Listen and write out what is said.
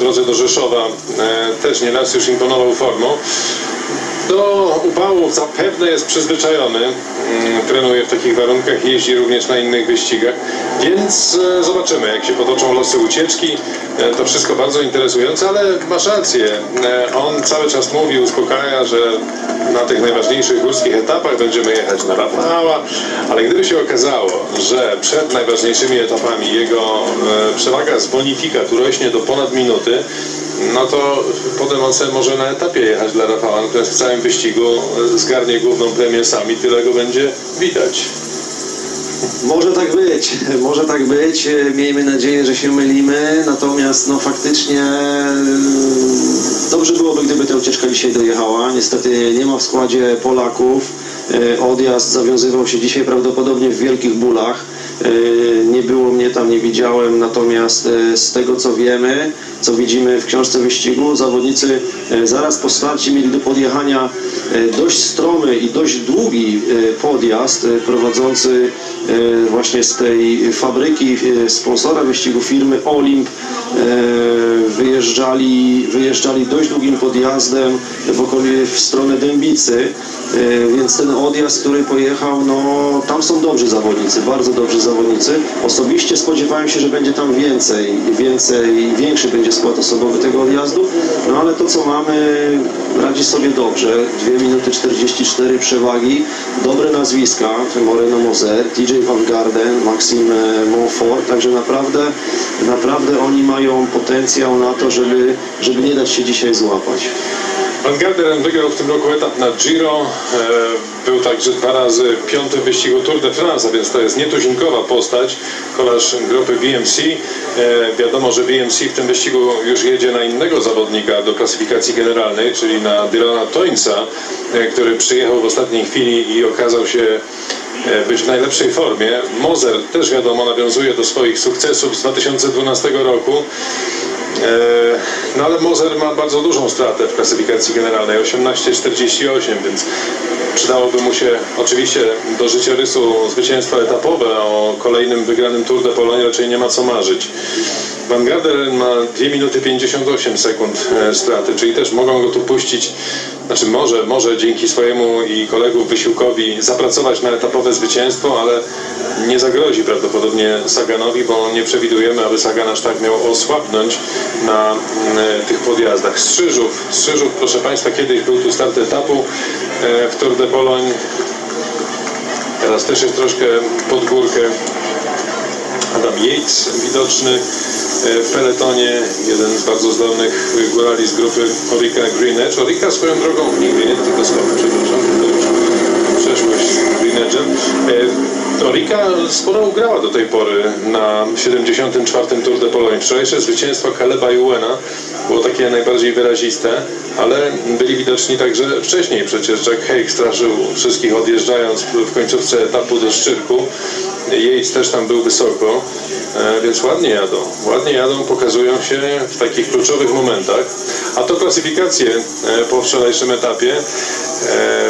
drodze do Rzeszowa e, też nieraz już imponował formą. Do upałów zapewne jest przyzwyczajony, mm, trenuje w takich warunkach, jeździ również na innych wyścigach, więc e, zobaczymy jak się potoczą losy ucieczki. E, To wszystko bardzo interesujące, ale masz rację, E, on cały czas mówi, uspokaja, że na tych najważniejszych górskich etapach będziemy jechać na Rafała, ale gdyby się okazało, że przed najważniejszymi etapami jego przewaga z bonifikat urośnie do ponad minuty, no to potem on sobie może na etapie jechać dla Rafała, natomiast w całym wyścigu e, zgarnie główną premię sam i tyle go będzie widać. Może tak być, może tak być. E, Miejmy nadzieję, że się mylimy. Natomiast no faktycznie e, dobrze byłoby, gdyby ta ucieczka dzisiaj dojechała. Niestety nie ma w składzie Polaków. Odjazd zawiązywał się dzisiaj prawdopodobnie w wielkich bólach. E, Nie było mnie tam, nie widziałem, natomiast e, z tego co wiemy, co widzimy w książce wyścigu, zawodnicy e, zaraz po starcie mieli do podjechania dość stromy i dość długi podjazd prowadzący właśnie z tej fabryki sponsora wyścigu firmy Olimp wyjeżdżali, wyjeżdżali dość długim podjazdem w, okolic, w stronę Dębicy, e, więc ten odjazd, który pojechał, no tam są dobrzy zawodnicy, bardzo dobrzy zawodnicy. Osobiście spodziewałem się, że będzie tam więcej, więcej, większy będzie skład osobowy tego odjazdu, no ale to co mamy radzi sobie dobrze. 2 minuty 44 przewagi, dobre nazwiska, Moreno Moser, DJ Van Garden, Maxime Monfort, także naprawdę, naprawdę oni mają potencjał na to, żeby, żeby nie dać się dzisiaj złapać. Van Garderen wygrał w tym roku etap na Giro, e, był także dwa razy piąty w wyścigu Tour de France, a więc to jest nietuzinkowa postać, kolarz grupy BMC. E, wiadomo, że BMC w tym wyścigu już jedzie na innego zawodnika do klasyfikacji generalnej, czyli na Dylana Toynsa, e, który przyjechał w ostatniej chwili i okazał się być w najlepszej formie. Moser też wiadomo nawiązuje do swoich sukcesów z 2012 roku. E, No ale Moser ma bardzo dużą stratę w klasyfikacji generalnej 18,48, więc przydałoby mu się oczywiście do życiorysu zwycięstwa etapowe, o kolejnym wygranym Tour de Pologne raczej nie ma co marzyć. Van Garderen ma 2 minuty 58 sekund e, straty, czyli też mogą go tu puścić, znaczy może, może dzięki swojemu i kolegów wysiłkowi zapracować na etapowe zwycięstwo, ale nie zagrozi prawdopodobnie Saganowi, bo nie przewidujemy, aby Sagan aż tak miał osłabnąć na mm, tych podjazdach. Strzyżów, Strzyżów, proszę Państwa, kiedyś był tu start etapu e, w Tour de Pologne. Teraz też jest troszkę pod górkę. Adam Yates widoczny e, w peletonie, jeden z bardzo zdolnych górali z grupy Orika Green Edge. Orika swoją drogą, nigdy nie tylko skok, przepraszam, to już przeszłość Green Edge'em. E, Orika sporo ugrała do tej pory na 74. Tour de Pologne. Wczorajsze zwycięstwo Kaleba Iwena było takie najbardziej wyraziste, ale byli widoczni także wcześniej. Przecież Jack Haig straszył wszystkich odjeżdżając w końcówce etapu do Szczyrku. Yates też tam był wysoko, e, więc ładnie jadą. Ładnie jadą, pokazują się w takich kluczowych momentach. A to klasyfikacje e, po wczorajszym etapie. E,